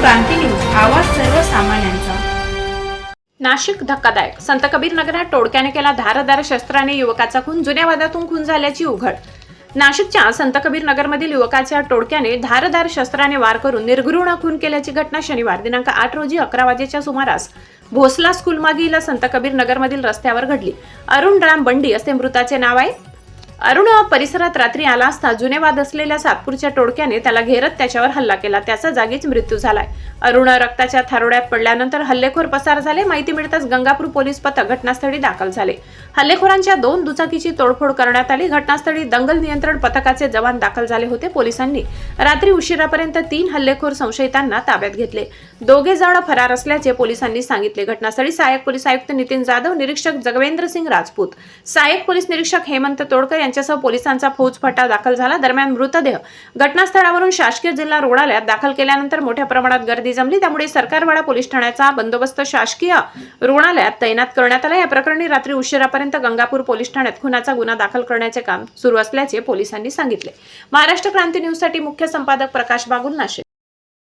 क्रांती news आवाज सर्वसामान्यांचा. नाशिक धक्कादायक. संत कबीर नगरात टोळक्याने केला धारदार शस्त्राने युवकाचा खून जुन्या वादातून खून झाल्याची उघड. नाशिकच्या संत कबीर नगरमधील युवकाच्या टोळक्याने धारदार शस्त्राने वार करून निर्घृण खून केल्याची घटना शनिवार दिनांक आठ रोजी अकरा वाजेच्या सुमारास भोसला स्कूल मागील संत कबीर नगरमधील रस्त्यावर घडली. अरुण राम बंडी असे मृताचे नाव आहे. अरुण परिसरात रात्री आला असता जुने वाद असलेल्या सातपूरच्या टोळक्याने त्याला घेरत त्याच्यावर हल्ला केला. त्याचा जागीच मृत्यू झालाय. अरुण रक्ताच्या थारोड्यात पडल्यानंतर हल्लेखोर पसार झाले. माहिती मिळताच गंगापूर पोलीस पथक घटनास्थळी दाखल झाले. हल्लेखोरांच्या दोन दुचाकीची तोडफोड करण्यात आली. घटनास्थळी दंगल नियंत्रण पथकाचे जवान दाखल झाले होते पोलिसांनी. रात्री उशिरापर्यंत तीन हल्लेखोर संशयितांना ताब्यात घेतले. दोघे जण फरार असल्याचे पोलिसांनी सांगितले. घटनास्थळी सहाय्यक पोलीस आयुक्त नितीन जाधव निरीक्षक जगवेंद्र सिंग राजपूत सहाय्यक पोलीस निरीक्षक हेमंत तोडकर यांच्यासह पोलिसांचा फौजफटा दाखल झाला. दरम्यान मृतदेह घटनास्थळावरून शासकीय जिल्हा रुग्णालयात दाखल केल्यानंतर मोठ्या प्रमाणात गर्दी जमली. त्यामुळे सरकारवाडा पोलीस ठाण्याचा बंदोबस्त शासकीय रुग्णालयात तैनात करण्यात आला. या प्रकरणी रात्री उशिरापर्यंत गंगापूर पोलीस ठाण्यात खुनाचा गुन्हा दाखल करण्याचे काम सुरू असल्याचे पोलिसांनी सांगितले. महाराष्ट्र क्रांती न्यूजसाठी मुख्य संपादक प्रकाश बागुल नाशिक.